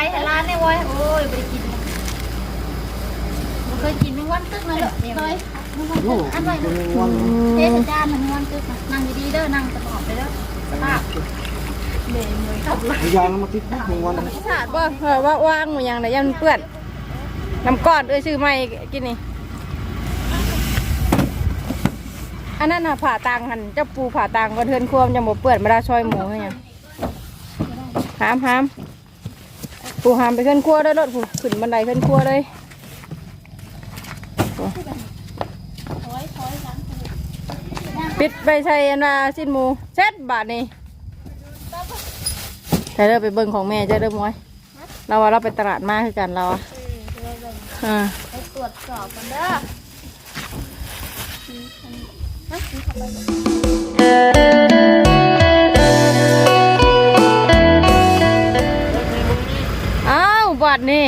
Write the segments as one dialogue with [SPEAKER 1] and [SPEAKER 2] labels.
[SPEAKER 1] รให้ร้านเนี่ยว้ยโอ้ยไปกินบ่เคยกินแมงวันตึกนะเลยเคยแมงวันตึกอันไหนนะเทศจานแมงวันตึกนะนั่งดีๆเด้อนั่งตะบอดไปเด้อสภาพเลยวมือขับรถ
[SPEAKER 2] ยางมาติดหนึ่งวัน
[SPEAKER 3] สาดบ่เพราะว่าว่างหมูยังไดยันเปื้อนน้ำก้อนเอ้ยชื่อไม่กินนี่อันนั้นน่ะผ่าตังหันเจ้าปูผ่าตังก็เทือนควมจะบ่เปื้อนมาได้ช่อยหมูให้ยังหามหาม ปูหามไปขึ้นครัวได้รถปูขึ้นบันไดขึ้นครัวเลยปิดไปใส่อันว่าสิ้นหมูเซ็ตบาทนี่ใช่เด้อไปเบิ่งของแม่เจ้าเด้อมวยเราว่าเราไปตลาดมาคือกันเราอะอ่า
[SPEAKER 1] ไปตรวจสอบกันเด้อ
[SPEAKER 3] อ้า วบัดนี่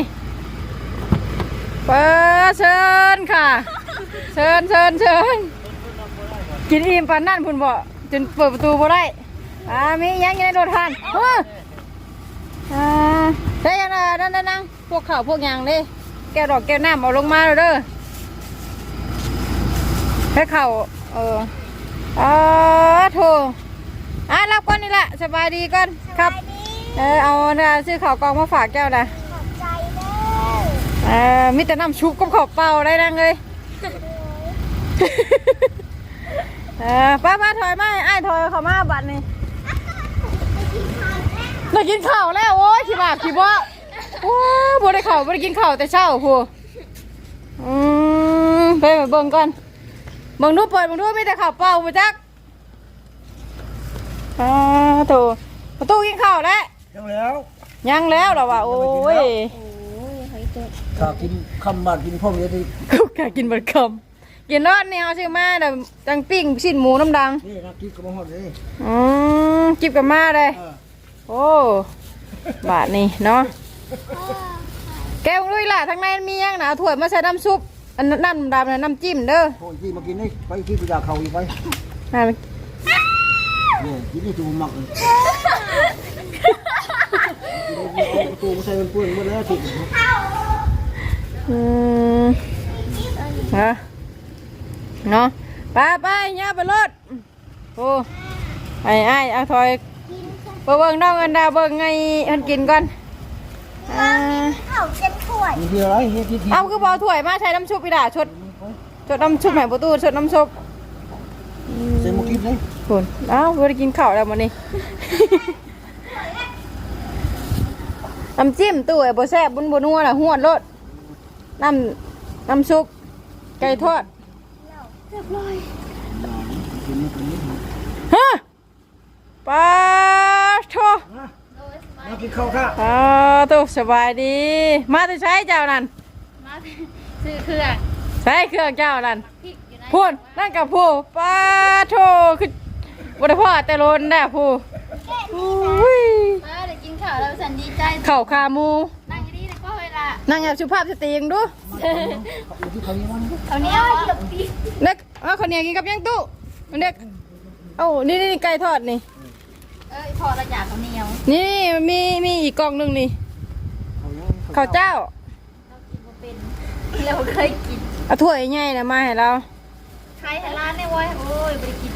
[SPEAKER 3] เปิดเชิญค่ะ เชิญเชิญเชิญกินอิ่มปานนั่นพุ่นบ่จนเปิดประตูบ่ได้อ่ามีหยังอยู่ในรถทานเฮ้ออ่าได้ยังไงนั่นนั่นนั่งพวกข้าวพวกหยังเด้แก้วดอกแก้วน้ำเอาลงมาแล้วเด้อให้ข้าวเอออ่าโถอะรับก่อนนี่แหละสบายดีก่อนครับ เออเอาเนี่ยซื้อข้าวกล่องมาฝากแก้วนะเออมีแต่น้ำชุบกับข้าวเปล่าได้นังเลยเออป้าป้าถอยมาให้อ้ายถอยเข้ามาบัดนี่ได้กินข้าวแล้วโอ้ยขี้บาปขี้บ่โอ้ยบ่ได้ข้าวบ่ได้กินข้าวแต่เช้าพูอืมไปมาเบิ่งก่อนเบิ่งดูเปิดเบิ่งดูมีแต่ข้าวเปล่าบ่จักอ่าโถประตูกินข้าวแล้ว
[SPEAKER 2] ยังแล้ว
[SPEAKER 3] ยังแล้วเหรอวะโอ้ย
[SPEAKER 2] ถ้ากินคำบาดกินพ่อเมียที่
[SPEAKER 3] กูกะกินเบัดคำกินรอดเนี่ยเอาชื่อมาแต่จังปิ้งชิ้นหมูน้ำดัง
[SPEAKER 2] นี่นักกินกระมอดเลย
[SPEAKER 3] อืมจิบกับมาเลย
[SPEAKER 2] เออ
[SPEAKER 3] โอ้บาทนี่เนาะแกงด้วยล่ะทั้งในมียังนะเอาถ้วยมาใส่น้ำซุปอันน้ำดำๆนะน้ำจิ้มเด้อ
[SPEAKER 2] โอ้ยที่มากินนี่ไปที่กูอยากเขาอีกไป
[SPEAKER 3] อ่า
[SPEAKER 2] เนี่ยกินนี่ตูหมักเลยกินตูมาใส่เป็นเปื้อนหมดแล้วที่
[SPEAKER 3] อืมฮะเนาะไปไปย่าไปรถโอ้ไอ้ไอ้เอาถอยไปเบิ่งน้องอันดาเบิ่งไงอันกินก่อนอ่า
[SPEAKER 1] ข้าวเต็มถ้วย
[SPEAKER 2] มีอะไรเฮ็ดที่ที่
[SPEAKER 3] เอาคือบอถ้วยมาใช้น้ำชุบพี่ด่าชดชดน้ำชุบแหม่ประตูชดน้ำชุบ
[SPEAKER 2] ใส่มากินเลย
[SPEAKER 3] คุณเอ้าวไม่ได้กินข้าวแล้วมันนี่น้ำจิ้มตู้ไอ้โบแซ่บบุญบนัวน่ะหวดรส น้ำน้ำซุปไก่ทอด
[SPEAKER 2] กินนี่กินนี่
[SPEAKER 3] ฮะปลาโท
[SPEAKER 2] มากินข้าวค่ะ
[SPEAKER 3] ปลาโตสบายดี มาจะใช้เจ้านั่น
[SPEAKER 1] มาซื้อเครื่อง
[SPEAKER 3] ใช้เครื่องเจ้านั่น
[SPEAKER 1] พริกอยู่ใน
[SPEAKER 3] พูนนั่นกับผู้ปลาโทคือบุตรพ่อแต่โลนได้ผู้อุ้ย
[SPEAKER 1] มาเดี๋ยวกินข้าวแล้วฉันดีใจ
[SPEAKER 3] เข่าขาหมู
[SPEAKER 1] นั่งดีๆแล้วก็เวลา
[SPEAKER 3] งแอบสุภาพสตรียังดู
[SPEAKER 2] อยู่ที่เขา
[SPEAKER 1] เนี้ยเกือบปี
[SPEAKER 3] เด็กเอาข้าวเหนียวกินกับยังตู้เด็กเอ้นี่นี่ไก่ทอดนี่
[SPEAKER 1] เอ้ยพอระยะเขาเหนียว
[SPEAKER 3] นี่มีมีอีกกล่องหนึ่งนี่
[SPEAKER 2] เขาเนี่ย
[SPEAKER 3] ข้าวเจ้า
[SPEAKER 1] เราเคยกิน
[SPEAKER 3] เอาถ้วยใหญ่นะมาให้เรา
[SPEAKER 1] ใครให้ร้านเนี่ยว้ยโอ้ยไปกิน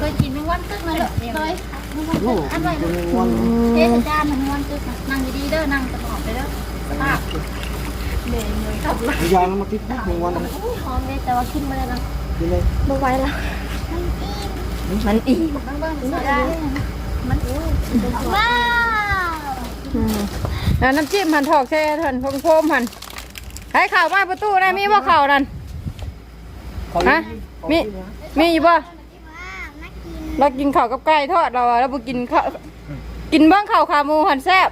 [SPEAKER 1] เคยกินแมงวันตึกนะเลยเคยแมงวันตึ
[SPEAKER 2] โอ้
[SPEAKER 1] กอันไหน
[SPEAKER 2] เป็
[SPEAKER 1] นะ
[SPEAKER 2] นวัน
[SPEAKER 1] เทศจานแมงวันตึกนะนั่งดีๆเด้อนั่งตะบอดไปเด้อสภาพเดี๋ยวมือขับรถ
[SPEAKER 2] ยางมาติดหนึ่งวัน
[SPEAKER 1] อุ้ยหอมเลยแต่ว่ากินไม่ได้นะ
[SPEAKER 2] กินเลย
[SPEAKER 1] ไม่ไหวแล้วมันอิ่มมันอิ่มบ้างๆไม่ได้มันอุ้ยว้าว
[SPEAKER 3] อืมแล้วน้ำจิ้มหันถอกแช่หันพงโพมหันให้ข่าวมาประตูนะมีว่าข่าวนั่นฮะมีมีอยู่ป่ะ เรากินข้าวกับไก่ทอดเราอะเราไปกินข้าวกินบ้างข้าวขาหมูหันแซ่บ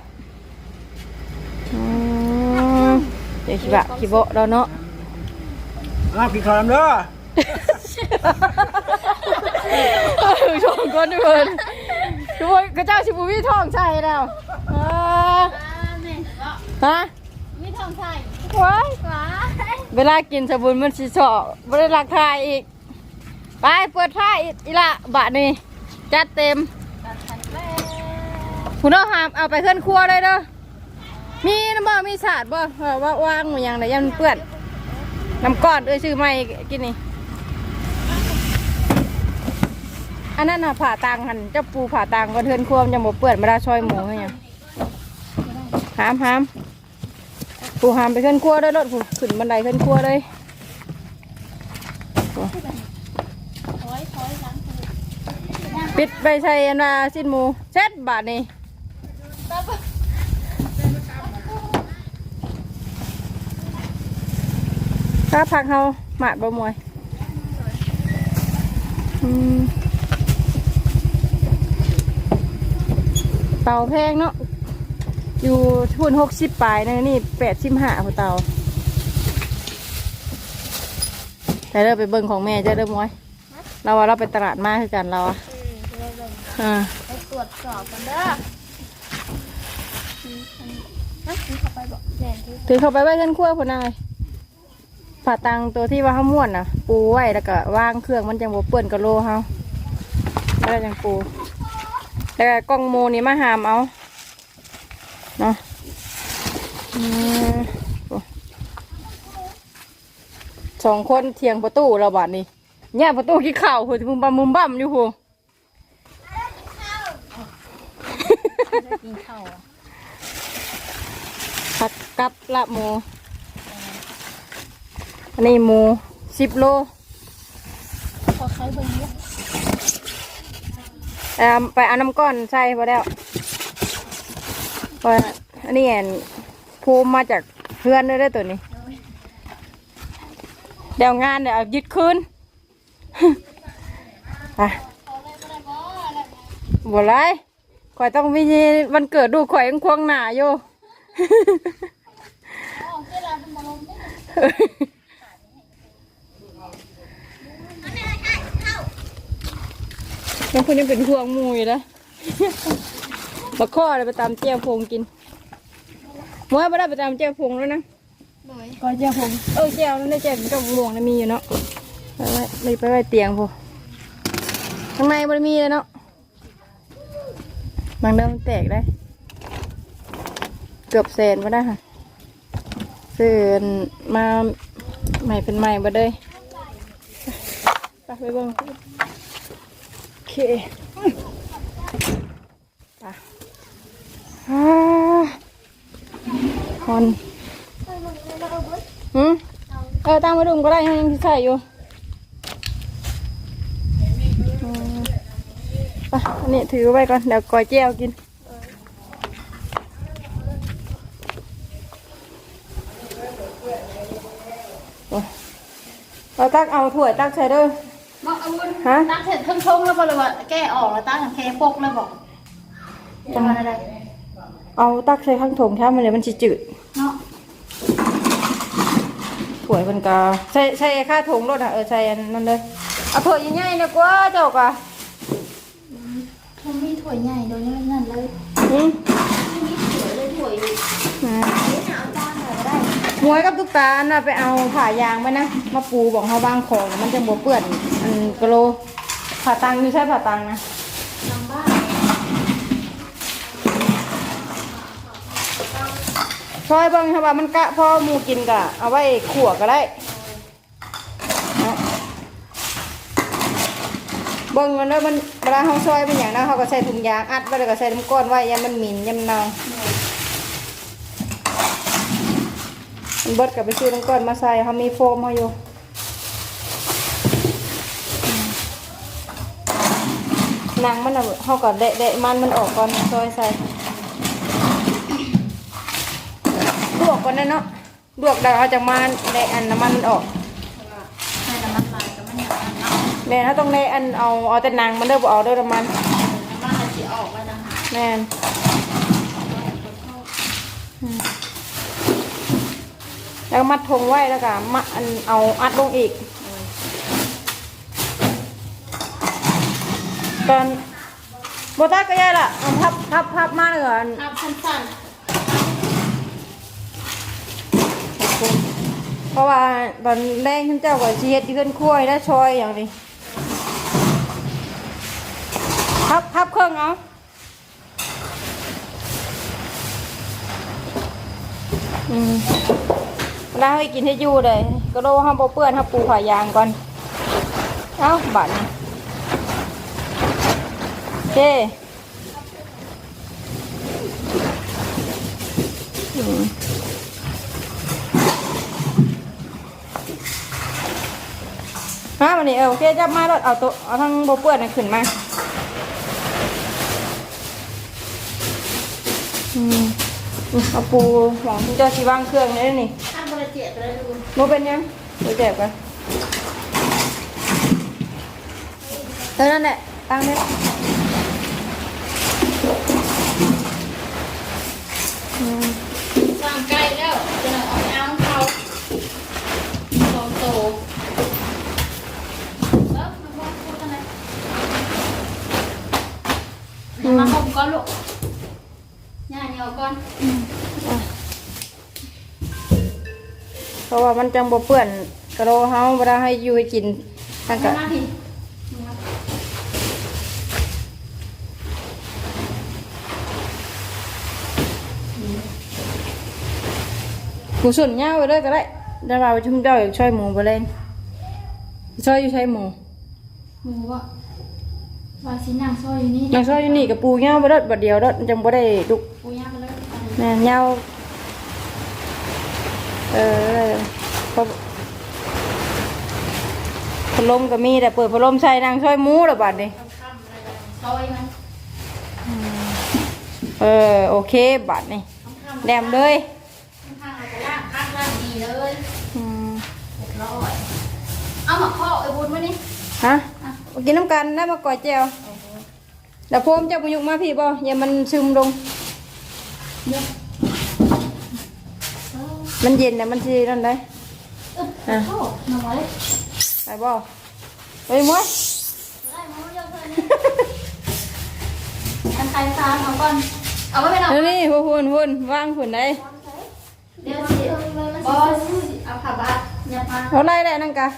[SPEAKER 3] อืมเดี๋ยวคิบะคิโบะเราเนาะ
[SPEAKER 2] อ้าวกินข้าวแล้วเด้อ
[SPEAKER 3] ชมก่อนทุกคนทุกคนกระเจ้าชิบูวี่ทองใช่แล้วอ่าฮะ
[SPEAKER 1] ไม่ทองใช่
[SPEAKER 3] ว้าย
[SPEAKER 1] หวา
[SPEAKER 3] เวลากินสบุนมันสิเฉาะบริรักทายอีก ไปเปิดผ้าอีละบะนี่จัดเต็ม
[SPEAKER 1] ตัดทันแล้ว
[SPEAKER 3] คุณเอาหามเอาไปเคลื่อนครัวเลยเด้อมีน้ำบ่มีสาดบ่เออว่าวางหมูยังไงยันเปื้อนน้ำก้อนเอ้ยชื่อไม่กินนี่อันนั้นน่ะผ่าตังหันเจ้าปูผ่าตังก็เทือนคัวมจะบ่เปื้อนมาได้ช่อยหมูให้ยังหามหามปูหามไปเคลื่อนครัวเด้อรถปูขึ้นบันไดเคลื่อนครัวเลย
[SPEAKER 1] ถอยถอยหลัง
[SPEAKER 3] ปิดไปใส่อันว่าสิ้นหมูเช็ดบาทนี่ถ้าพักเขาหมาดบ่มวยเต่าแพงเนาะอยู่ทุนหกสิบปลายนะนี่แปดสิบห้าหัวเตาแต่เริ่มไปเบิ่งของแม่จะเริ่มมวยเราว่าเราไปตลาดมากคือกันเราอะ อ่า
[SPEAKER 1] ไปตรวจสอบกันเด้อฮะนี่เข้าไปบอกแม่ที่
[SPEAKER 3] ถือเข้าไปไว้กันครัวพนายผ่าตังตัวที่ว่าห้าม้วนน่ะ ปูไว้แล้วก็วางเครื่องมันจังบ่เปื้อนกะโลเฮาแล้วก็จังปูแล้วก็กล้องโมนี่มาหามเอาเนาะอืมโอ้สองคนเทียงประตูเราบาดนี้เนี่ยประตูขี้เข่าหัวมุมบัมมุมบั่มอยู่หั ว
[SPEAKER 1] กินข้าวอะ
[SPEAKER 3] ผักกับละหมู อันนี้หมูสิบโล
[SPEAKER 1] พอใช้เบิ่งเยอะ
[SPEAKER 3] เอาไปเอาน้ำก้อนใส่พอแล้วพออันนี้แอนภูมิมาจากเพื่อนด้วยเด้อตัวนี้ เดี๋ยวงานเดี๋ยวเอายึดคืนไปบ่ไร ข่อยต้องมีวันเกิดดูข่อยยังควงหนาอยู่
[SPEAKER 1] อ๋อเวลาเป็นมาลมได้
[SPEAKER 3] ยังคนยังเป็นห่วงหมูอยู่นะมาข้อเลยไปตามเจียวพงกินมวยไปได้ไปตามเจียวพงแล้วนะ
[SPEAKER 1] โดย
[SPEAKER 3] ก็เจียวพงเออเจียวนั่นได้เจียวกับหลวงนะมีอยู่เนาะไปไว้เลยไปไว้เตียงพงข้างในมันมีเลยเนาะ บางเดิมนแตกได้ เกือบแสนมาได้ค่ะซื้อมาใหม่เป็นใหม่มาเลยไปไปเบิ่งโอเคไปอ่าคนหืมเออตั้งมาดุมก็ได้ยังใส่อยู่อืมไปอั นนี้ถือไว้ก่อนเดี๋ยวกอยเจียวกินเราตักเอาถ้วยตักใส่เด้อ
[SPEAKER 1] มาเอาวุ้น
[SPEAKER 3] ฮะ
[SPEAKER 1] ตั้งเสร็จทั้งทงแล้วบอกเลยว่าแก้ออกแล้วตั้งแค่พกแล้วบอกจะมาอะไร
[SPEAKER 3] เอาตักใส่ข้างถงแค่มันเลยมันสิจืด
[SPEAKER 1] เนาะ
[SPEAKER 3] ถ้วยมันก็ใส่ใส่ค่าถงรถอะเออใส่อันนั่นเลยเอาถ้วยใหญ่ๆนะกว่าเจ้ากะ
[SPEAKER 1] มันมีถั่วใหญ่โดยนั่นเลย
[SPEAKER 3] อืม
[SPEAKER 1] ไม่มีถั่วเลยถั่วอยู่
[SPEAKER 3] อ่า
[SPEAKER 1] นี่เอาจานหน่อยก็ได้
[SPEAKER 3] หมวยกับตุ๊กตาน่ะไปเอาผ่ายางไว้นะ มาปูบอกเขาวางของ มันจะบ่เปื้อนอันกะโลผ่าตังอยู่ใช่ผ่าตังนะ
[SPEAKER 1] ลำบ้าน
[SPEAKER 3] ซอยเบิ่งค่ะว่ามันกะพอหมูกินกะเอาไว้ขั่วก็ได้เนาะเบิ่งมันแล้วมันเวลาเขาซอยเป็นอย่างนั้นเขาก็ใส่ถุงยางอัดไว้แล้วก็ใส่น้ำก้อนไว้ยันมันหมิ่นยันมันเน่ามันเบิดกับไปซื้อน้ำก้อนมาใส่เขามีโฟมเขาอยู่หนังมันน่ะเขาก็เดะเดะมันมันออกก่อนซอยใส่ลวกก่อนนะเนาะลวกแล้วเอาจากมันในอันน้ำมันมันออก แม่นถ้าต้องในอันเอาเอาแต่หนังมันเด้อบ่เอาเด้อน้ำมัน
[SPEAKER 1] น้ำมันมันจะออกมาดัง
[SPEAKER 3] แม่นอืมแล้วก็มัดทงไว้แล้วก็มัดอันเอาอัดลงอีก ตอนโบตักก็ได้ละเอาพับพับพับมาเลยก่อน
[SPEAKER 1] ครับสั้น
[SPEAKER 3] เพราะว่าตอนแรกท่านเจ้าก็สิเฮ็ดที่เพิ่นคั่วได้ซอยอย่างนี้ ทับทับเครื่องเนาอืมแล้วให้กินให้ยู่เลยก็ระโดห้ามเปื้อนห้าปูข่ายางก่อน เอ้าบัตรเจมาวันนี้เออโอเคจับมาแล้วเอาตัวเอาทั้งโบเปื่อนขึ้นมา อืมอืมเอาปูหวังที่เจ้าชีวางเครื่องนี่นี่
[SPEAKER 1] อันบริเจ็ดเลยดู
[SPEAKER 3] โมเป็นยังเดี๋ยวแจกกันเออนั่นแหละตั้งได้ละอืม
[SPEAKER 1] วางใกล้แล้วจะเอาไปเอาเขาสองโตแล้วมาบอกพูดกันเลยมาห่มก่อนลูกย่าเหนียวก่ อน
[SPEAKER 3] เพราะว่ามันจังบ่เปื้อนกระโดเฮาเวลาให้อยู่ให้กินตั้งกะ
[SPEAKER 1] มาที
[SPEAKER 3] หมูส่วนเงาไปเลยก็ได้ได้มาชุ่มเจ้าอยากช่วยหมูไปเล่นช่วยอยู่ใช้หมู
[SPEAKER 1] หมูว่าว่าสินั่งซอยอยู่นี่
[SPEAKER 3] อยากช่วยอยู่นี่กับปูเงาไปเลยบัดเดียวเด้อจังบ่ได้ดุ
[SPEAKER 1] ปูย่างไปเลย
[SPEAKER 3] แม่นเงาเออพอพัดลมก็มีแต่เปิดพัดลมใส่นางช่วยหมูแล้วบัดนี้
[SPEAKER 1] ค่ำๆเลยซอยมัน
[SPEAKER 3] เออโอเคบัดนี้
[SPEAKER 1] ค่ำๆ
[SPEAKER 3] แดมเลย
[SPEAKER 1] ข้างๆเราจะล่างข้างล่างดีเลย
[SPEAKER 3] อืม
[SPEAKER 1] เรียบร้อยเอาหมักข้อไอ้บุญมานี่
[SPEAKER 3] ฮะกินน้ำกันได้มาก่อยแจวเดี๋ยวพมจะประยุกต์มาพี่บ่อย่ามันซึมลง
[SPEAKER 1] เดี๋ยว
[SPEAKER 3] มันเย็นนะมันสินั่นได้
[SPEAKER 1] เออข้อหน่อย
[SPEAKER 3] ไปบ่ไปมวย
[SPEAKER 1] ได้มาเยอะเลยนี่กันไกลตามเอาก่อน เอาไว้ไปหน่อย
[SPEAKER 3] เดี๋ยวนี่หุ่นหุ่นหุ่นวางหุ่นได้
[SPEAKER 1] เดี๋ยวสิบอสเอาผ้าบาทยับมา
[SPEAKER 3] เขาไล่ได้นั่งกะ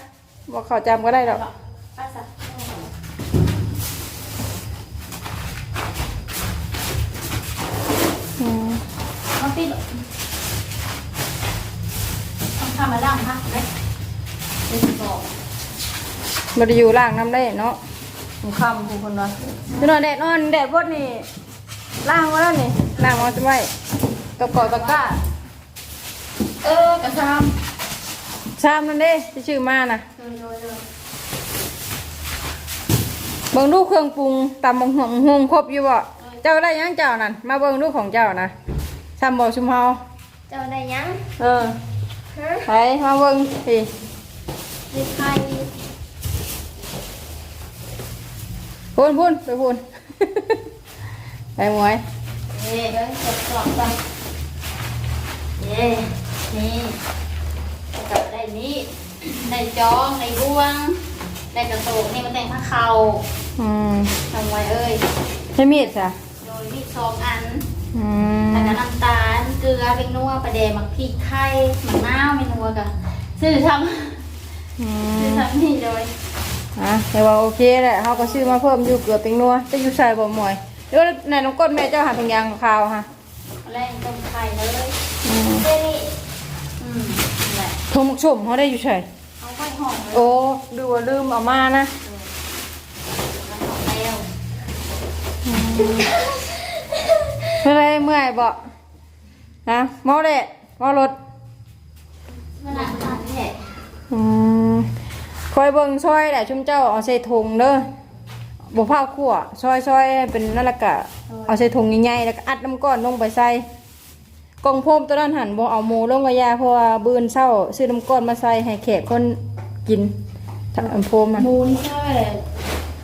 [SPEAKER 3] บอกเขาจำก็ได้ดอก
[SPEAKER 1] ไปสัก เอาปิดต้องทำมาล่างพักไหมเป็นบอก
[SPEAKER 3] มาอยู่ล่างน้ำได้เนาะหมูค่ำผู้คนนอนพี่นอนแดดนอนแดดพดนี่ล่างมาแล้วนี่ล่างมาจะไว้ตะกอตะกร้า
[SPEAKER 1] เออกระซาม
[SPEAKER 3] ชามนั่นเด้ที่ชื่อมานะ
[SPEAKER 1] โดยโดยโดย
[SPEAKER 3] เบิ่งดูเครื่องปรุงตำบังหงหงครบอยู่บ่เจ้าได้ยังเจ้านั่นมาเบิ่งดูของเจ้านะ ซ้ำบ่ชุมเฮา
[SPEAKER 1] เจ้าได้ยัง
[SPEAKER 3] เออ
[SPEAKER 1] ฮะ
[SPEAKER 3] ไปมาเบิ่งพี่
[SPEAKER 1] มีใคร
[SPEAKER 3] พูนพูนไปพูน ไปหมวย
[SPEAKER 1] เย่เดี๋ยวจดสอบก่อนเย่นี่จับได้นี่ได้จองได้บ่วงได้กระโตกนี่มันแต่งผ้าเข่า
[SPEAKER 3] อืม
[SPEAKER 1] ทำไว้เอ้ย
[SPEAKER 3] ใช้มีดจ้ะ
[SPEAKER 1] โดยมีสองอัน
[SPEAKER 3] อืม
[SPEAKER 1] แล้วก็ น้ำตาล เกลือเป็นนัวประเดมักพริกไข่หมักน้าวไม่นัวกะซื้อท
[SPEAKER 3] อืำ
[SPEAKER 1] ซื้อ
[SPEAKER 3] ม
[SPEAKER 1] ทำนี่โดย
[SPEAKER 3] อะแต่ว่าโอเคแหละเขาก็ซื้อมาเพิ่มอยู่เกลือเป็นนัวจะอยู่ใส่บ่หมวยเดี๋ยวไหนน้องก้นแม่เจ้าหาเป็นยางขาวฮะ
[SPEAKER 1] แรงต้มไข่เลย
[SPEAKER 3] อืม
[SPEAKER 1] เจนี่อืมนั่นแหละ
[SPEAKER 3] ทงหมกชมเขาได้อยู่ใส่
[SPEAKER 1] เอาไว้ห่อเลย
[SPEAKER 3] โอ้ดูว่าลืมเอามานะ
[SPEAKER 1] แล้ว
[SPEAKER 3] เมื่อไรเมื่ อยบ่ฮะเมาเด็ดเมารถ
[SPEAKER 1] มันหนักขนาดนี้แหละ
[SPEAKER 3] อืมคอยเบิ่งซอยแหละชุมเจ้าเอาใส่ถุงเด้อบ่พาคั่วซอยซอยให้เป็นนั่นละกะเอาใส่ถุงใหญ่ๆแล้วก็อัดน้ำก้อนลงไปใส่กล่องโฟมตัวนั้นหันบ่เอาหมูลงกระยาเพราะว่าบื้นเศร้าซื้อน้ำก้อนมาใส่ให้แขกคนกินถ้าอันโฟมมัน
[SPEAKER 1] หมูนี่ใช่เลย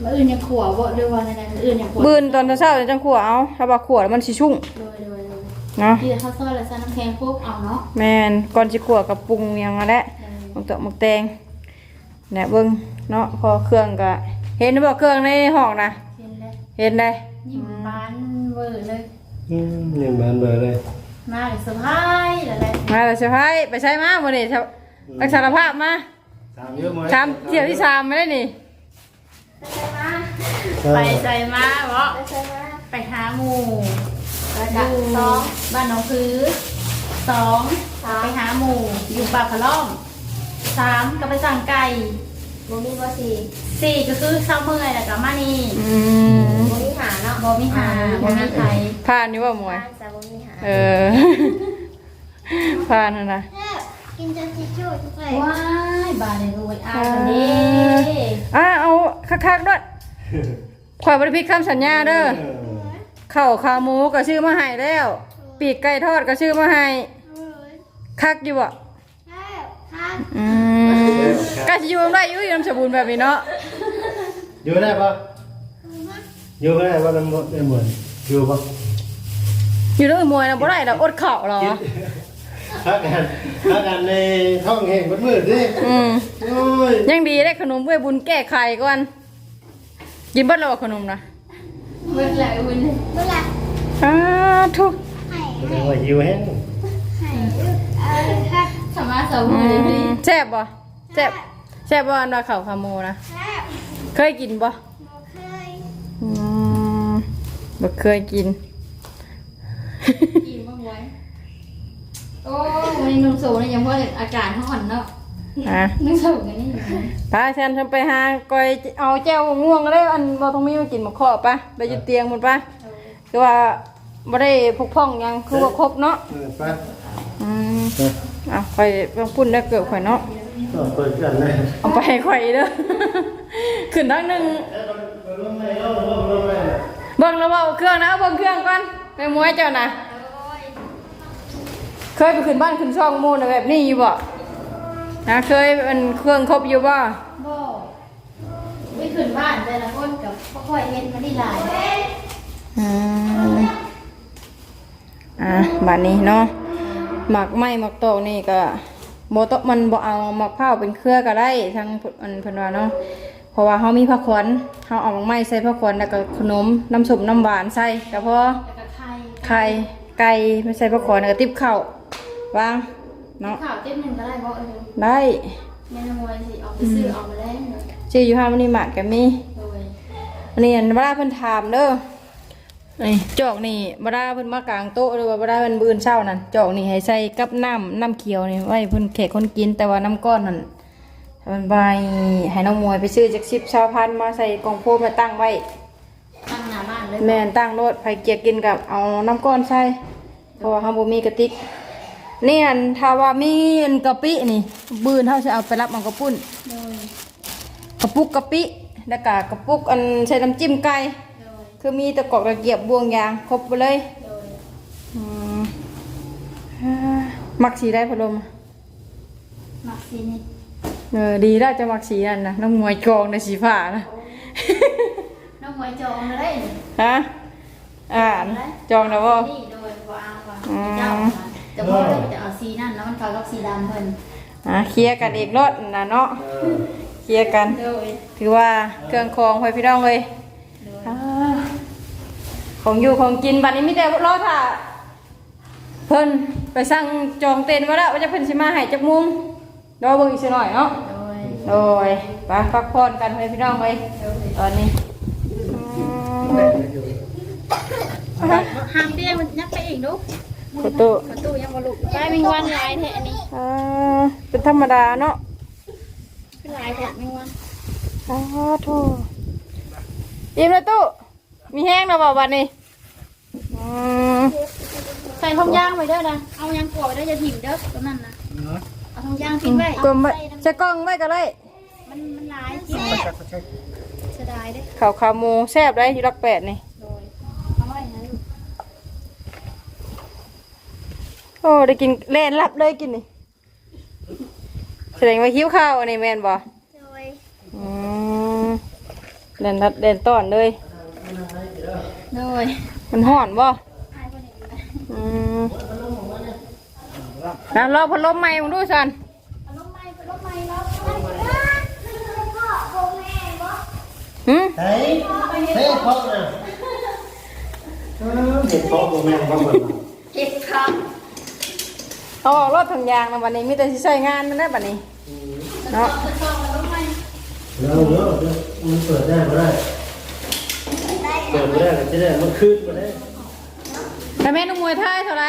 [SPEAKER 1] มาอื่นยังขวบ่ด้วยว่าในนั้นอื่นยังขว
[SPEAKER 3] บื้นตอนเช้าๆจังขัวเอาถ้าว่าขัวแล้วมันสิชุ่ม
[SPEAKER 1] โดยโดยโดย
[SPEAKER 3] เนาะ
[SPEAKER 1] ที่ข้าวซอยและใส่น้ำแข็งพวกเอาเนาะ
[SPEAKER 3] แม่นก่อนสิขัวกับปรุงหยังนั่นแหละหมักเตอะหมักแตงเนี่ยเบิ่งเนาะพอเครื่องก็เห็นบ่เครื่องในห้องนะ
[SPEAKER 1] เห็นเลย
[SPEAKER 3] เห็นได้
[SPEAKER 1] ยิ้มบานเวอร์เลย
[SPEAKER 2] อืมเรียนบานเบอร์เลย
[SPEAKER 1] มาเลยเซอร์ไพรส์อะไร
[SPEAKER 3] มาแล้วเซอร์ไพรส์ไปใช้มาบ่นี่ครับรักสารภาพมา
[SPEAKER 2] ถามเยอะไหม
[SPEAKER 3] ถามเที่ยวที่สามไม่ได้นี่
[SPEAKER 1] ไปใส่มาเพราะไปหาหมูแล้วก็สองบ้านหน้องพื้นสองไปหาหมูอยู่ปากพะล่อมสามก็ไปสั่งไก่
[SPEAKER 4] บ่มีบ่สี่
[SPEAKER 1] สี่ก็คือเศร้าเมื่อยแล้วก็มานี่
[SPEAKER 3] อืม
[SPEAKER 4] บ่มีหาเนาะ
[SPEAKER 1] บอมีหาบอมีไทย
[SPEAKER 3] ผ่านอยู่บ่หมวย
[SPEAKER 4] บ้านจะบ่มีหา
[SPEAKER 3] เออผ่านแล้วนะ
[SPEAKER 4] กินจนทิชชู่ทุกเลย
[SPEAKER 1] ว้ายบาเลยรวยอาคนนี้
[SPEAKER 3] อ่าเอาคักๆด้วยข่อยบริพิษคำสัญญาเด้อข้าวขาหมูก็ชื่อมาให้แล้ว ปีกไก่ทอดก็ชื่อมาให้คักอยู่บ่
[SPEAKER 4] ใช่ครับ
[SPEAKER 3] อืมก็สิอยู่ได้อยู่อยู่น้ำสมบูรณ์แบบนี้เนาะ
[SPEAKER 2] อยู่ได้ปะอยู่ได้ปะน้ำมันเหมือนอยู่ปะ
[SPEAKER 3] อยู่เรื่องมวยนะบ่ได้ดอกอดข้าวเหรอ
[SPEAKER 2] พักกันพักกันในห้องแห่งมืดๆดิ
[SPEAKER 3] อืม
[SPEAKER 2] โอ้ย
[SPEAKER 3] ยังดีได้ขนมเว้ยบุญแก้ไขก่อนกินเบิดแล้วบ่ขนมนะ
[SPEAKER 1] เมื่อไหร่วันนี้
[SPEAKER 4] เวลา
[SPEAKER 3] อ้าทุก
[SPEAKER 4] ให้
[SPEAKER 2] แสดงว่าหิวแห้ง
[SPEAKER 4] ให้เออครับ
[SPEAKER 1] สามารถสาว
[SPEAKER 3] อื
[SPEAKER 1] มือเลยพี่
[SPEAKER 3] มแซ่บบ่แซ่บแซ่บบ่อันว่าข้าวขาหมูนะ
[SPEAKER 4] ครับ
[SPEAKER 3] เคยกินบ่
[SPEAKER 4] บ่เคย
[SPEAKER 3] อืมบ่เคยกิน
[SPEAKER 1] กินบ้างไว้ โอ้วันนี้นุ่งโซ่เนี่ยยังว่าอากาศห่อนเนาะ
[SPEAKER 3] อะ
[SPEAKER 1] นุ่งโซ่กันนี่
[SPEAKER 3] พาแซนทำไปหาก้อยเอาแจ้วง่วงเลยอันบ่ต้องมีมากินหมกข้อปะไปอยู่เตียงหมดปะคือว่าบ่ได้พกพ่องหยังคือว่าครบเนาะ
[SPEAKER 2] เออไป
[SPEAKER 3] อืมอะข่อยเพิ่งพุ่นได้เกือบข่อยเนาะ
[SPEAKER 2] ต่อเปิดกันเลย
[SPEAKER 3] เอาไปให้ข่อยเด้อขึ้นทั้งหนึง
[SPEAKER 2] ลงเลยลงลงลงเลย
[SPEAKER 3] เบิ่งแล้วเว้าเครื่องนะเอาเบิ่งเครื่องก่อนไปมวยเจ้านะ เคยไปขึ้นบ้านขึ้นช่องหมู่น่ะแบบนี้อยู่บ่นะเคยเป็นเครื่องครบอยู่บ่
[SPEAKER 1] บ่ไม่ขึ้นบ้านแต่ละคนกับพ่อค่อยเห็นมาดีหลาย
[SPEAKER 3] อืมอะบัดนี้เนาะหมักไม้หมักโตกนี่ก็บ่ต้องมันบ่เอาหมักข้าวเป็นเครือก็ได้ทั้งอันเพิ่นว่าเนาะเพราะว่าเฮามีผักขวัญเฮาเอาหมักไม้ใส่ผักขวัญแล้วก็ขนมน้ำส้มน้ำหวานใส่ก็พอ
[SPEAKER 1] แล้วก็ไข่
[SPEAKER 3] ไข่ไก่ไม่ใส่ผักขวัญแล้วก็ติ๊บข้าว วางเนาะ
[SPEAKER 1] ข่าวเจ็บหนึ่งก็ได้บ่เออ
[SPEAKER 3] ได้
[SPEAKER 1] แม่นมวยสิออกไปซื้อออกมาแล้วเนาะ
[SPEAKER 3] ชื่ออยู่ห้ามันนี่หมากก็มี
[SPEAKER 1] โดย
[SPEAKER 3] อันนี้อันบ่ได้เพิ่นถามเด้อนี่จอกนี่บ่ได้เพิ่นมากลางโต๊ะหรือว่าบ่ได้เพิ่นบื้นเช้านั่นจอกนี่ให้ใส่กับน้ำน้ำเขียวนี่ไว้เพิ่นแขกคนกินแต่ว่าน้ำก้อนนั่นมันใบให้น้องมวยไปซื้อจากสิบชาวพันมาใส่กล่องโฟมมาตั้งไว้
[SPEAKER 1] ตั้งหน้าบ้านเลย
[SPEAKER 3] แม่นตั้งโลดไผเกียกกินกับเอาน้ำก้อนใส่เพราะว่าเฮาบ่มีกระติก นี่อันถ้าว่ามีอันกะปินี่ บื้นเฮาสิเอาไปรับมันกระปุ้น
[SPEAKER 1] โดย
[SPEAKER 3] กระปุกกะปิแล้วก็กระปุกอันใส่น้ำจิ้มไก่
[SPEAKER 1] โดย
[SPEAKER 3] คือมีตะกอกตะเกียบบวงยางครบไปเลย
[SPEAKER 1] โดย
[SPEAKER 3] อืมอ่ามักสีได้พะลม
[SPEAKER 1] มักซีนี่
[SPEAKER 3] เออดีแล้วจะมักสีนั่นนะน้องมวยกองในสีผ้านะ
[SPEAKER 1] น้องมวยจองเลย
[SPEAKER 3] ฮะอ่านจองแล้วบ่
[SPEAKER 1] นี่โดยบ่เอาว่าเจ้ามาแต่ว่าเราจะเอาสีนั่นแล้วมันเข้ากับสีดำเพิ่น
[SPEAKER 3] อะเคลียร์กันเองรถนะเนาะ
[SPEAKER 2] เออ
[SPEAKER 3] เคลียร์กัน
[SPEAKER 1] โดย
[SPEAKER 3] ถือว่าเครื่องคองไว้พี่น้องเลย
[SPEAKER 1] โดย
[SPEAKER 3] อ่าของอยู่ของกินบัดนี้มีแต่รอถ้าเพิ่นไปสั่งจองเต็นท์ไว้แล้วว่าจะเพิ่นสิมาให้จักมุมรอเบิ่งอีกสักหน่อยเนาะ
[SPEAKER 1] โดย
[SPEAKER 3] โดยไปพักผ่อนกันเลยพี่น้องเลย
[SPEAKER 1] โดย
[SPEAKER 3] ตอนนี้
[SPEAKER 1] ห้ามเตี้ยมันยักไปอีกลูก
[SPEAKER 3] ประตู
[SPEAKER 1] ประตูยังบ่ลุกไปมีวันลายแท้อันนี้
[SPEAKER 3] อ่าเป็นธรรมดาเนาะ
[SPEAKER 1] เป็นลายแท้มีวัน
[SPEAKER 3] อ้าวโถอิ่มแล้วตู้มีแห้งแล้วบ่วันนี้อืม
[SPEAKER 1] ใส่ทองย่างไว้เด้อนะเอายางกลัวไว้เด้ออย่าถิ่มเด้อตรงนั้นนะเอาทองย่างทิ้งไว้
[SPEAKER 3] กลมไว้ใช้กล้องไว้ก็ได้
[SPEAKER 1] มันมันลายกินเสียดายเด้อ
[SPEAKER 3] ข้าวขาหมูแซ่บได้อยู่รักแปดนี่
[SPEAKER 1] โดยเอาไว้นะลูก
[SPEAKER 3] โอ้ได้กินเล่นรับเลยกินนี่แสดงว่าหิวข้าวอันนี้แม่นบ่
[SPEAKER 4] โดย
[SPEAKER 3] อืมเล่นรับเล่นต้อนเลย
[SPEAKER 1] โดย
[SPEAKER 3] มันห่อนบ่
[SPEAKER 1] ให้คนอื่นไป
[SPEAKER 3] อืมนะรอพัดลมใหม่มึงดูสัน
[SPEAKER 1] เอาลงไม้ไปลงไม้แล้ว
[SPEAKER 4] พ่อโบแม่บ่
[SPEAKER 3] หืม
[SPEAKER 2] เฮ้ยเฮ้ยพ่อน่ะเออเห็นพ่อผมแม่พ่อเหมือนกัน
[SPEAKER 1] เก็บครับ
[SPEAKER 3] เอาออกรถทางยางนะวันนี้มีแต่สิใช้งานมันได้บัดนี้เนาะ
[SPEAKER 2] แล้วเนาะมันเปิดได้ก็ได้เปิดไม่ได้ก็จะได้มันขึ้นมาได้
[SPEAKER 3] แต่แม่นุ่มมวยไทยเท่าไหร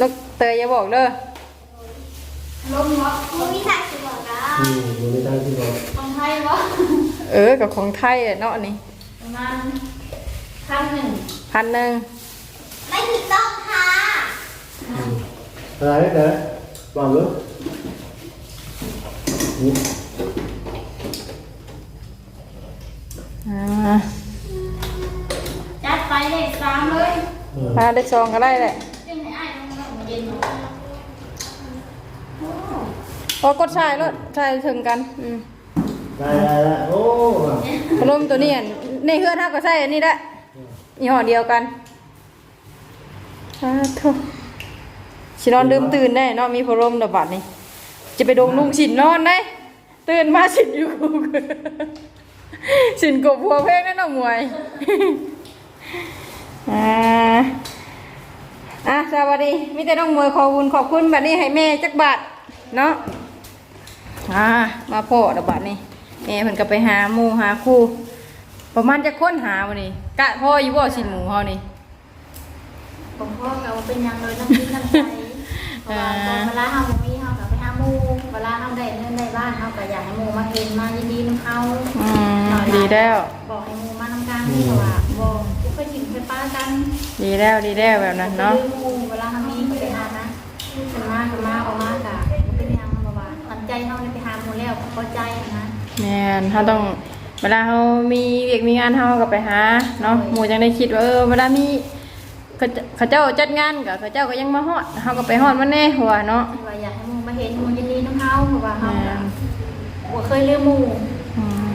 [SPEAKER 3] นกเตยอย่าบอกเด้อ
[SPEAKER 1] ลมเหรอ
[SPEAKER 4] มึงมีสักสิบอกนะ
[SPEAKER 2] อืมอยู่ในทางที่บอก
[SPEAKER 1] ของไทยวะ
[SPEAKER 3] เออกับของไทยอะเนาะนี่
[SPEAKER 1] ประมาณพันหนึ่ง
[SPEAKER 3] พันหนึ่ง
[SPEAKER 4] ไม่ถูกต้องค่ะ
[SPEAKER 2] อะไรนะบอกเลยนี่
[SPEAKER 3] อ่า
[SPEAKER 1] จัดไปเลขสามเลย
[SPEAKER 2] เออ
[SPEAKER 3] พาได้ซองก็ได้แหละ
[SPEAKER 1] จึงให้อ้ายลงมาเย็น
[SPEAKER 3] พอกดใช่รถใช่ถึงกัน อืม
[SPEAKER 2] ได้ได้ได้โอ้
[SPEAKER 3] พัดลมตัวนี้อันในเฮือนเท่าก็ใช่อันนี้แหละยี่ห้อเดียวกันสาธุ ชินอนลืมตื่นได้เนาะมีพัดลมระบาดนี่จะไปดงนุ่งฉินนอนได้ตื่นมาฉินอยู่ฉินกบหัวเพลงนั่นน่ะมวยอ่าอะสวัสดีมิแต่น้องมวยขอบคุณขอบคุณบัดนี้ให้แม่จักบาทเนาะอ่ามาพ่อระบาดนี่แม่เพิ่นก็ไปหาหมูหาคู่ประมาณจะค้นหาวันนี้กะพ่ออยู่บ่สินหมูเฮานี่
[SPEAKER 1] ผมพ่อเขาเป็นยังเลยน้ำจิ้มน้ำใจ ราะว่าตอนเวลาเฮาบ่มีเฮาก็ไปหาหมู่เวลาเฮาได้เงินได้บ้านเฮาก็อยากให้หมู่มาเห็นมายินดีนำเฮา
[SPEAKER 3] อืมดีแล้ว
[SPEAKER 1] บอกให้หมู่มานำกันเพราะว่าบ่บ่เคยกินเคยป้ากัน
[SPEAKER 3] ดีแล้วดีแล้วแบบนั้นเนาะ
[SPEAKER 1] คือหมู่เวลาเฮามีก็ไปหานะขึ้นมาก็มาออกมาก็บ่เป็นหยังเพราะว่าตั้งใจเฮาได้ไปหาหมู่แล้วก็พอใจนะ
[SPEAKER 3] แม่นเฮาต้องเวลาเฮามีเวียกมีงานเฮาก็ไปหาเนาะหมู่จังได้คิดว่าเออเวลามี เขาเจเขาเจ้าจัดงานก็เขาเจ้าก็ยังมาฮอดเฮาก็ไปฮอดมันแน่หัวเนาะ
[SPEAKER 1] ที่ว่าอยากให้หมู่มาเห็นหมู่ยินดีนำเฮาเพราะว่าเฮา
[SPEAKER 3] แม่
[SPEAKER 1] ก็
[SPEAKER 3] น
[SPEAKER 1] บ่เคยลืมหมู่
[SPEAKER 3] อืม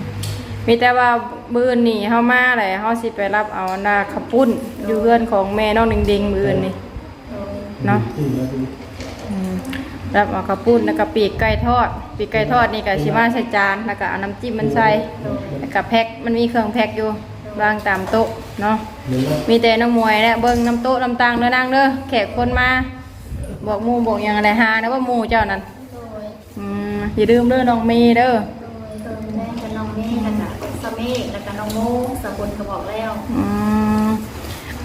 [SPEAKER 3] มีแต่ว่ามื้ออนนี่เฮามาแหละเฮาสิไปรับเอาหน้าขับปุ้นอยู่เรือนของแม่น้องดิงๆมื้ออนนี่
[SPEAKER 1] โดย
[SPEAKER 3] เนาะ
[SPEAKER 2] ถึงแล้วถึง
[SPEAKER 3] อืมรับเอากระปุ้นแล้วก็ปีกไก่ทอด ปีกไก่ทอดนี่ก็ชิมาใส่จานแล้วก็เอาน้ำจิ้มมันใส่แล้วก็แพ็คมันมีเครื่องแพ็คอยู่ วางตามโต๊ะเนาะ
[SPEAKER 2] เหมือนว่า
[SPEAKER 3] มีแต่น้องมวยและเบิ้งน้ำโต๊ะน้ำตังเด้อนางเด้อแขกคนมาบอกหมูบอกหยังอะไรหานะว่าหมูเจ้านั่น
[SPEAKER 1] โดย
[SPEAKER 3] อืมอย่าลืมเด้อน้องมีเด้อ
[SPEAKER 1] โดยเติมแม่กับน้องเมฆแล้วก็สะเมฆแล้วก็น้องโมสะบุญก็บอกแล้ว
[SPEAKER 3] อืม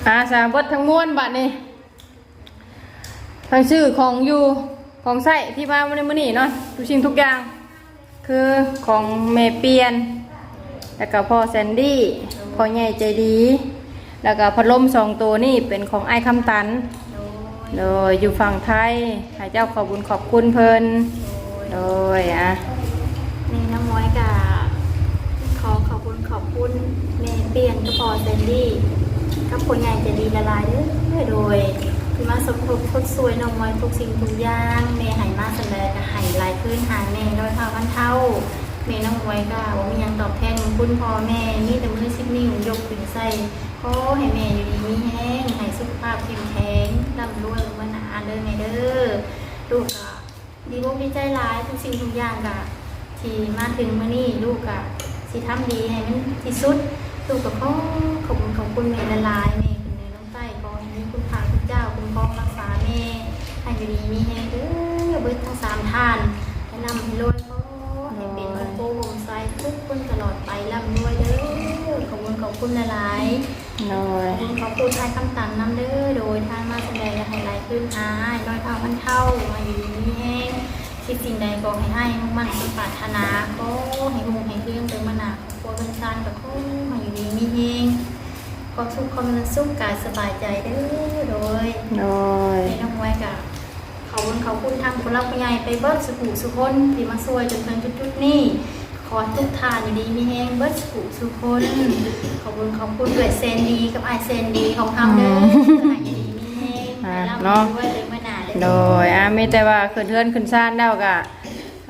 [SPEAKER 3] อาสาเบดทั้งม้วนบัดนี้ทั้งชื่อของอยู่ของใส่ที่มาวันนี้มื้อนี้เนาะทุกสิ่งทุกอย่าง คือของเมเปียน แล้วก็พ่อแซนดี้ พ่อใหญ่ใจดี แล้วก็พัดลมสองตัวนี่เป็นของไอ้คำตัน
[SPEAKER 1] โดย
[SPEAKER 3] อยู่ฝั่งไทยให้เจ้าขอบุญขอบคุณเพิ่นโดยอะ
[SPEAKER 1] นี่น้ำม้อยกับขอขอบคุณขอบคุณเมเปียนก็พอเซนดี้กับคนใหญ่ใจะดีละลายเด้อโดยที่มาสมทบทดสวยน้องม้อยทุกสิ่งทุกอย่างเมหายมาแสดงกับหายลายพื้นหางเมย์โดยเท่ากันเท่า เมย์น้องม้ก็ว่ามียังตอบแทนคุณพ่อแม่มีแต่มือสิบนิ้วยกขึ้นใส่ขอให้แม่อยู่ดีมีแห้งให้สุขภาพเข้มแข็งร่ำรวยเมื่อนาเด้อแม่เด้อลูกก็ดีมุกดีใจร้ายทุกสิ่งทุกอย่างกะที่มาถึงมื่อนี้ลูกอะสิทำดีให้มันที่สุดลูกกับพ่อขอบคุณขอบคุณแม่ละลายแม่คุณเนยน้องใต้ขอให้มีคุณพาคุณเจ้าคุณพ่อรักษาแม่ให้อยู่ดีมีแฮงเด้อเบิดทั้งสามท่านให้นำให้รวย ทุกคนตลอดไปร่ำรวยเด้อขอบคุณขอบคุณละลาย
[SPEAKER 3] โดย
[SPEAKER 1] ขอบคุณขอบคุณทายคำตันนำเด้อโดยทางมาแสดงให้ไหลายขึ้นหายน้อยเท่าพันเท่ามาอยู่ดีมีแฮงคิดสิ่งใดก็ให้ให้มุ่งมั่นสมปรารถนาก็ให้คงให้เรื่องเติมมานาครอบครัวเป็นชานกับคนมาอยู่ดีมีเฮงความสุขความสุขกายสบายใจเด้อโดย
[SPEAKER 3] โดย
[SPEAKER 1] ในน้องไว้กับเขาบุญเขาคุณทางคนรักผู้ใหญ่ไปเบิดสุขุสุคนที่มาช่วยจนถึงจุดๆนี้ ขอให้ทุกทานอยู่ดีมีแฮงเบิดสุขุสุคนขอบคุณขอบคุณด้วยเซนดีกับไอเซนดีของทำเด้อให้อยู่ดีมีแฮงให้ร่ำรวยเลยเมื่อหนาเด้อ
[SPEAKER 3] โดยอะมีแต่ว่าขึ้นเทือนขึ้นซ่านแล้วก็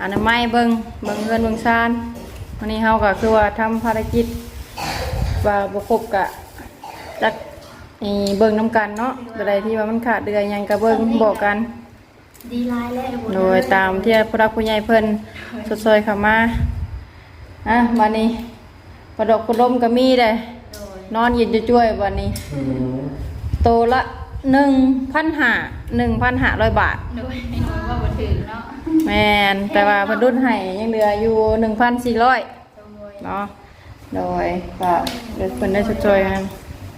[SPEAKER 3] อนามัยเบิ่งเบิ่งเฮือนเบิ่งซ่านวันนี้เฮาก็คือว่าทำภารกิจว่าบ่ครบกะจักอีเบิ่งน้ำกันเนาะอะไรที่ว่ามันขาดเดือนหยังก็เบิ่งบอกกัน
[SPEAKER 1] ดีร้ายแล้ว
[SPEAKER 3] โดยตามที่ผู้รักผู้ใหญ่เพิ่นสดซอยเข้ามา อะวันนี้ประดอกประลมก็มีเด้
[SPEAKER 1] โดย
[SPEAKER 3] นอนเย็นจะช่วยๆวันนี้
[SPEAKER 2] อืม
[SPEAKER 3] โตละหนึ่งพันหาหนึ่งพันหาร้อยบาท
[SPEAKER 1] โดยไม่รู้ว่าบ่ถึงเนาะ
[SPEAKER 3] แมนแต่ว่าเพนรุ่นให้ยังเหลืออยู่หนึ่งพันสี่ร้อย
[SPEAKER 1] โดย
[SPEAKER 3] เนาะโดยก็เดี๋ยวเพิ่นได้ช่วยๆกัน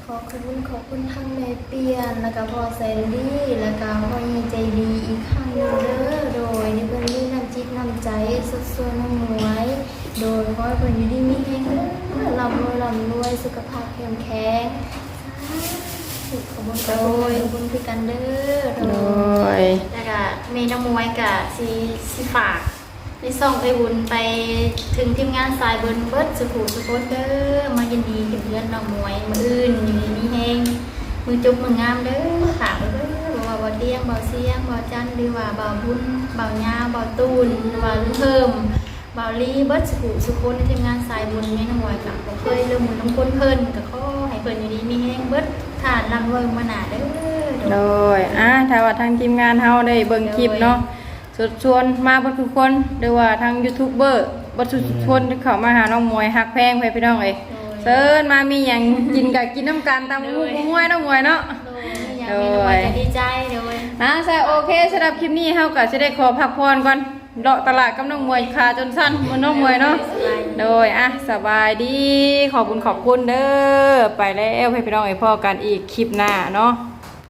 [SPEAKER 1] ขขอบคุณขอบคุณทั้งแม่เปียน แล้วก็พ่อแซนดี้ แล้วก็พ่อยังใจดีอีกครั้งหนึงเด้อโดยในเพิ่นมีน้ำจิตน้ำใจสุดส่วนน้ำหมวย โดยขอให้เพิ่นอยู่ดีมีแรงเด้อร่ำรวยร่ำรวยสุขภาพเข้มแข็งสาธุขอบคุณขอบคุณขอบคุณคือกันเด้อโด
[SPEAKER 3] โด
[SPEAKER 1] ย
[SPEAKER 3] ย
[SPEAKER 1] แล้วก็มีน้ำมวยกับสีสีฝากในส่องไปบุญไปถึงทีมงานสายเบิร์นเบิร์ดสุขุสุขเด้อมายินดีกับเพื่อนน้องมวยมืออื่นอยู่นี่แหงมือจุบมืองามเด้อฝากไว้เด้อบ่ว่าบ่เตียงบ่เสียงบ่จันหรือว่าบ่บุญบ่ยาบ่ตูนหรือว่าลุงเพิ่ม บ่ลีเบิร์ดสุขุสุขในทีมงานสายบุญแม่น้องมวยกับบ่เคยเริ่มมือน้ำคนเพิ่นก็ขอให้เพิ่นอยู่ดีมีแฮงเบิร์ดฐานร่ำรวยมาหนาเด้อ
[SPEAKER 3] โดยอะถ้าว่าทางทีมงานเฮาได้เบิ่งคลิปเนาะชวนชวนมาเบ่ทุกคนหรือว่าทางยูทูบเบอร์บ่ทุกคนที่เข้ามาหาน้องมวยฮักแพงไปพี่น้องเอ้ยเชิญมามีหยังกินก็กินน้ำกันตามมุกมวยน้องมวยเนาะ
[SPEAKER 1] โดยอยากมีน้ำมันจะดีใจโดย
[SPEAKER 3] อะใช่โอเคสำหรับคลิปนี้เฮาก็สิได้ขอพักผ่อนก่อน เลาะตลาดกับน้องมวยขาจนสั้นมันน้องมวยเนาะ โดยอะสบายดี ขอบคุณขอบคุณเด้อ ไปแล้วให้พี่น้องไอพ่อกันอีกคลิปหน้าเนาะ